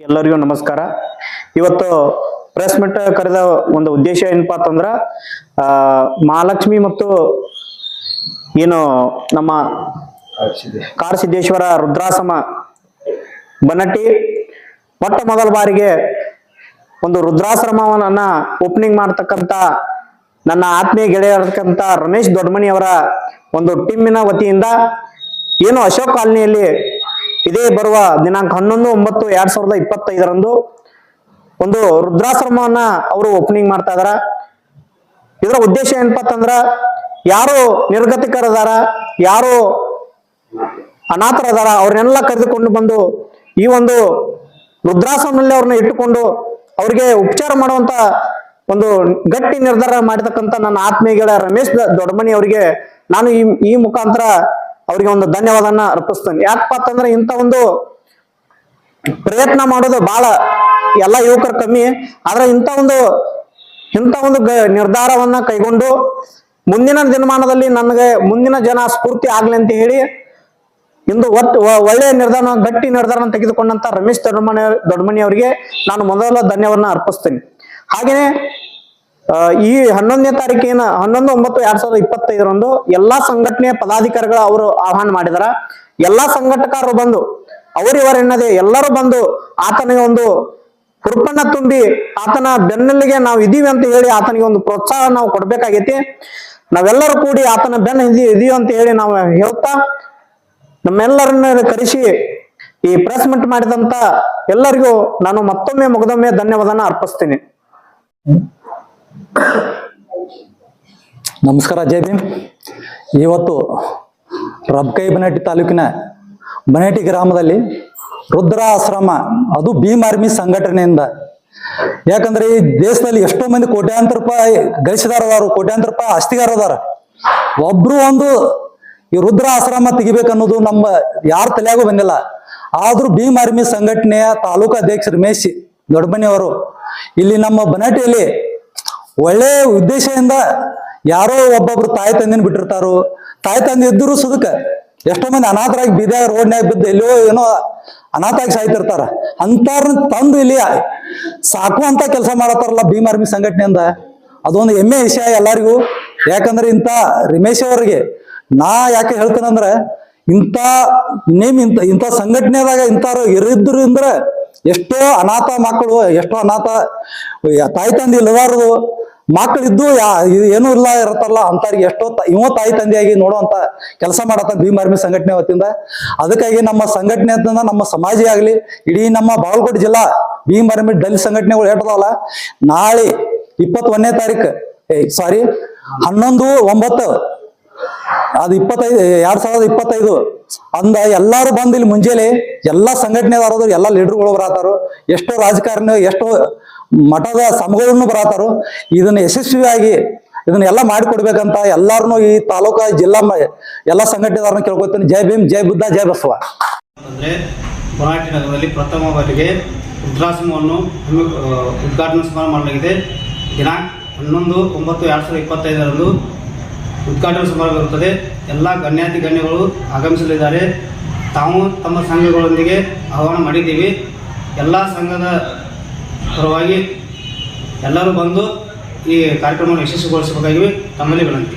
ಎಲ್ಲರಿಗೂ ನಮಸ್ಕಾರ. ಇವತ್ತು ಪ್ರೆಸ್ ಮೀಟ್ ಕರೆದ ಒಂದು ಉದ್ದೇಶ ಏನಪ್ಪಾ ಅಂತಂದ್ರ ಆ, ಮಹಾಲಕ್ಷ್ಮಿ ಮತ್ತು ಏನು ನಮ್ಮ ಕಾರಸಿದ್ದೇಶ್ವರ ರುದ್ರಾಸಮ ಬನ್ನಟ್ಟಿ ಮೊಟ್ಟ ಮೊದಲ ಬಾರಿಗೆ ಒಂದು ರುದ್ರಾಶ್ರಮವನ್ನ ಓಪನಿಂಗ್ ಮಾಡ್ತಕ್ಕಂತ ನನ್ನ ಆತ್ಮೀಯ ಗೆಳೆಯರತಕ್ಕಂತ ರಮೇಶ್ ದೊಡ್ಡಮನಿ ಅವರ ಒಂದು ಟಿಮ್ಮಿನ ವತಿಯಿಂದ ಏನು ಅಶೋಕ್ ಕಾಲನಿಯಲ್ಲಿ ಇದೇ ಬರುವ ದಿನಾಂಕ ಹನ್ನೊಂದು, ಒಂಬತ್ತು, ಎರಡ್ ಸಾವಿರದ ಇಪ್ಪತ್ತೈದರಂದು ಒಂದು ರುದ್ರಾಶ್ರಮವನ್ನ ಅವರು ಓಪನಿಂಗ್ ಮಾಡ್ತಾ ಇದಾರ. ಇದರ ಉದ್ದೇಶ ಏನಪ್ಪಾ ಅಂತಂದ್ರ ಯಾರು ನಿರ್ಗತಿಕರದಾರ ಯಾರು ಅನಾಥರದಾರ ಅವ್ರನ್ನೆಲ್ಲ ಕರೆದುಕೊಂಡು ಬಂದು ಈ ಒಂದು ರುದ್ರಾಶ್ರಮದಲ್ಲಿ ಅವ್ರನ್ನ ಇಟ್ಟುಕೊಂಡು ಅವ್ರಿಗೆ ಉಪಚಾರ ಮಾಡುವಂತ ಒಂದು ಗಟ್ಟಿ ನಿರ್ಧಾರ ಮಾಡಿರ್ತಕ್ಕಂಥ ನನ್ನ ಆತ್ಮೀಯಗಳ ರಮೇಶ್ ದೊಡ್ಡಮನಿ ಅವರಿಗೆ ನಾನು ಈ ಈ ಮುಖಾಂತರ ಅವರಿಗೆ ಒಂದು ಧನ್ಯವಾದನ ಅರ್ಪಿಸ್ತೇನೆ. ಯಾಕಪ್ಪ ಅಂತಂದ್ರೆ ಇಂಥ ಒಂದು ಪ್ರಯತ್ನ ಮಾಡೋದು ಬಹಳ ಎಲ್ಲ ಯುವಕರು ಕಮ್ಮಿ. ಆದ್ರೆ ಇಂಥ ಒಂದು ಇಂಥ ಒಂದು ನಿರ್ಧಾರವನ್ನ ಕೈಗೊಂಡು ಮುಂದಿನ ದಿನಮಾನದಲ್ಲಿ ನನಗೆ ಮುಂದಿನ ಜನ ಸ್ಫೂರ್ತಿ ಆಗ್ಲಿ ಅಂತ ಹೇಳಿ ಇಂದು ಒಟ್ಟು ಒಳ್ಳೆಯ ನಿರ್ಧಾರ ಗಟ್ಟಿ ನಿರ್ಧಾರವನ್ನು ತೆಗೆದುಕೊಂಡಂತ ರಮೇಶ್ ದೊಡ್ಡಮನಿ ದೊಡ್ಡಮನಿ ಅವರಿಗೆ ನಾನು ಮೊದಲ ಧನ್ಯವಾದ ಅರ್ಪಿಸ್ತೇನೆ. ಹಾಗೆಯೇ ಈ ಹನ್ನೊಂದನೇ ತಾರೀಕಿನ ಹನ್ನೊಂದು, ಒಂಬತ್ತು, ಎರಡ್ ಸಾವಿರದ ಇಪ್ಪತ್ತೈದರಂದು ಎಲ್ಲಾ ಸಂಘಟನೆಯ ಪದಾಧಿಕಾರಿಗಳು ಅವರು ಆಹ್ವಾನ ಮಾಡಿದಾರ. ಎಲ್ಲಾ ಸಂಘಟಕರು ಬಂದು ಅವರಿವರ ಎನ್ನದೆ, ಎಲ್ಲರೂ ಬಂದು ಆತನಿಗೆ ಒಂದು ಹುರುಪನ್ನ ತುಂಬಿ ಆತನ ಬೆನ್ನೆಲ್ಲಿಗೆ ನಾವು ಇದೀವಿ ಅಂತ ಹೇಳಿ ಆತನಿಗೆ ಒಂದು ಪ್ರೋತ್ಸಾಹ ನಾವು ಕೊಡ್ಬೇಕಾಗೈತಿ. ನಾವೆಲ್ಲರೂ ಕೂಡಿ ಆತನ ಬೆನ್ನ ಹಿಂದಿ ಇದೀವಿ ಅಂತ ಹೇಳಿ ನಾವು ಹೇಳ್ತಾ, ನಮ್ಮೆಲ್ಲರನ್ನ ಕರೆಸಿ ಈ ಪ್ರೆಸ್ ಮೀಟ್ ಮಾಡಿದಂತ ಎಲ್ಲರಿಗೂ ನಾನು ಮತ್ತೊಮ್ಮೆ, ಮುಗದೊಮ್ಮೆ ಧನ್ಯವಾದನ ಅರ್ಪಿಸ್ತೀನಿ. ನಮಸ್ಕಾರ ಜೈ ಭೀಮ್ ಇವತ್ತು ರಬ್ಕೈ ಬನಟ್ಟಿ ತಾಲೂಕಿನ ಬನಟ್ಟಿ ಗ್ರಾಮದಲ್ಲಿ ರುದ್ರ ಆಶ್ರಮ ಅದು ಭೀಮ್ ಆರ್ಮಿ ಸಂಘಟನೆಯಿಂದ. ಯಾಕಂದ್ರೆ ಈ ದೇಶದಲ್ಲಿ ಎಷ್ಟೋ ಮಂದಿ ಕೋಟ್ಯಾಂತರ ರೂಪಾಯಿ ಗಳಿಸಿದಾರದಾರು ಕೋಟ್ಯಾಂತರ ರೂಪಾಯಿ ಆಸ್ತಿಗಾರ ಅದಾರ. ಒಬ್ರು ಒಂದು ಈ ರುದ್ರ ಆಶ್ರಮ ತೆಗಿಬೇಕನ್ನೋದು ನಮ್ಮ ಯಾರ ತಲೆಯಾಗೂ ಬಂದಿಲ್ಲ. ಆದ್ರೂ ಭೀಮ್ ಆರ್ಮಿ ಸಂಘಟನೆಯ ತಾಲೂಕು ಅಧ್ಯಕ್ಷ ರಮೇಶ್ ದೊಡ್ಡಮನಿ ಅವರು ಇಲ್ಲಿ ನಮ್ಮ ಬನಟಿಯಲ್ಲಿ ಒಳ್ಳೆ ಉದ್ದೇಶದಿಂದ ಯಾರೋ ಒಬ್ಬೊಬ್ರು ತಾಯಿ ತಂದಿನ ಬಿಟ್ಟಿರ್ತಾರೋ, ತಾಯಿ ತಂದೆ ಇದ್ದರೂ ಸುದಕ. ಎಷ್ಟೋ ಮಂದಿ ಅನಾಥರಾಗಿ ಬೀದಾಗ ರೋಡ್ನ್ಯಾಗ ಬಿದ್ದು ಎಲ್ಲೋ ಏನೋ ಅನಾಥಾಗಿ ಸಾಯ್ತಿರ್ತಾರ. ಅಂಥವ್ರನ್ನ ತಂದು ಇಲ್ಲಿ ಸಾಕುವಂತ ಕೆಲಸ ಮಾಡತ್ತಾರಲ್ಲ ಭೀಮ್ ಆರ್ಮಿ ಸಂಘಟನೆಯಿಂದ. ಅದೊಂದು ಹೆಮ್ಮೆ ವಿಷಯ ಎಲ್ಲರಿಗೂ. ಯಾಕಂದ್ರೆ ಇಂಥ ರಮೇಶ್ ಅವರಿಗೆ ನಾ ಯಾಕೆ ಹೇಳ್ತೇನೆ ಅಂದ್ರೆ ಇಂಥ ನೇಮ್ ಇಂಥ ಇಂಥ ಸಂಘಟನೆದಾಗ ಇಂಥವ್ರು ಇರಿದ್ರು ಅಂದ್ರೆ ಎಷ್ಟೋ ಅನಾಥ ಮಕ್ಕಳು, ಎಷ್ಟೋ ಅನಾಥ ತಾಯಿ ತಂದೆ ಇಲ್ಲದಾರದು ಮಕ್ಕಳಿದ್ದು ಯಾ ಏನೂ ಇಲ್ಲ ಇರತ್ತಲ್ಲ ಅಂತವ್ರಿಗೆ ಎಷ್ಟೋ ಇವೋ ತಾಯಿ ತಂದೆಯಾಗಿ ನೋಡುವಂತ ಕೆಲಸ ಮಾಡತ್ತ ಭೀಮ್ ಆರ್ಮಿ ಸಂಘಟನೆ ವತಿಯಿಂದ ಅದಕ್ಕಾಗಿ ನಮ್ಮ ಸಂಘಟನೆ ಅಂತಂದ ನಮ್ಮ ಸಮಾಜ ಆಗಲಿ, ಇಡೀ ನಮ್ಮ ಬಾಗಲಕೋಟೆ ಜಿಲ್ಲಾ ಭೀಮ್ ಆರ್ಮಿ ದಲಿತ ಸಂಘಟನೆಗಳು ಹೇಳ್ತದಲ್ಲ ನಾಳೆ ಇಪ್ಪತ್ತೊಂದನೇ ತಾರೀಕು ಸಾರಿ ಹನ್ನೊಂದು ಒಂಬತ್ತು ಅದು ಇಪ್ಪತ್ತೈದು ಎರಡ್ ಸಾವಿರದ ಇಪ್ಪತ್ತೈದು. ಅಂದ ಎಲ್ಲಾರು ಬಂದು ಇಲ್ಲಿ ಮುಂಜಾನೆ, ಎಲ್ಲಾ ಸಂಘಟನೆದಾರರು, ಎಲ್ಲಾ ಲೀಡರ್ಗಳು ಬರತಾರು ಎಷ್ಟೋ ರಾಜಕಾರಣಿ, ಎಷ್ಟೋ ಮಠದ ಸಮಗಳನ್ನು ಬರತಾರು ಇದನ್ನ ಯಶಸ್ವಿಯಾಗಿ ಇದನ್ನೆಲ್ಲ ಮಾಡಿಕೊಡ್ಬೇಕಂತ ಎಲ್ಲಾರನು ಈ ತಾಲೂಕಾ ಜಿಲ್ಲಾ ಎಲ್ಲಾ ಸಂಘಟನೆದಾರನ್ನ ಕೇಳ್ಕೊತೀನಿ. ಜೈ ಭೀಮ್, ಜೈ ಬುದ್ಧ, ಜೈ ಬಸವ. ಅಂದ್ರೆ ಬೊನಾಟಿ ನಗರದಲ್ಲಿ ಪ್ರಥಮ ಬಾರಿಗೆ ರುದ್ರಾಶ್ರಮವನ್ನು ಉದ್ಘಾಟನಾ ಸಮಾರಂಭ ಮಾಡಲಾಗಿದೆ. ದಿನಾಂಕ ಹನ್ನೊಂದು, ಒಂಬತ್ತು, ಎರಡು ಸಾವಿರದ ಇಪ್ಪತ್ತೈದರಂದು ಉದ್ಘಾಟನಾ ಸಮಾರಂಭ ಇರುತ್ತದೆ. ಎಲ್ಲ ಗಣ್ಯಾತಿ ಗಣ್ಯಗಳು ಆಗಮಿಸಲಿದ್ದಾರೆ. ತಾವು ತಮ್ಮ ಸಂಘಗಳೊಂದಿಗೆ ಆಹ್ವಾನ ಮಾಡಿದ್ದೀವಿ. ಎಲ್ಲ ಸಂಘದ ಪರವಾಗಿ ಎಲ್ಲರೂ ಬಂದು ಈ ಕಾರ್ಯಕ್ರಮವನ್ನು ಯಶಸ್ವಿಗೊಳಿಸಬೇಕಾಗಿವೆ. ತಮ್ಮಲ್ಲಿ ವಿನಂತಿ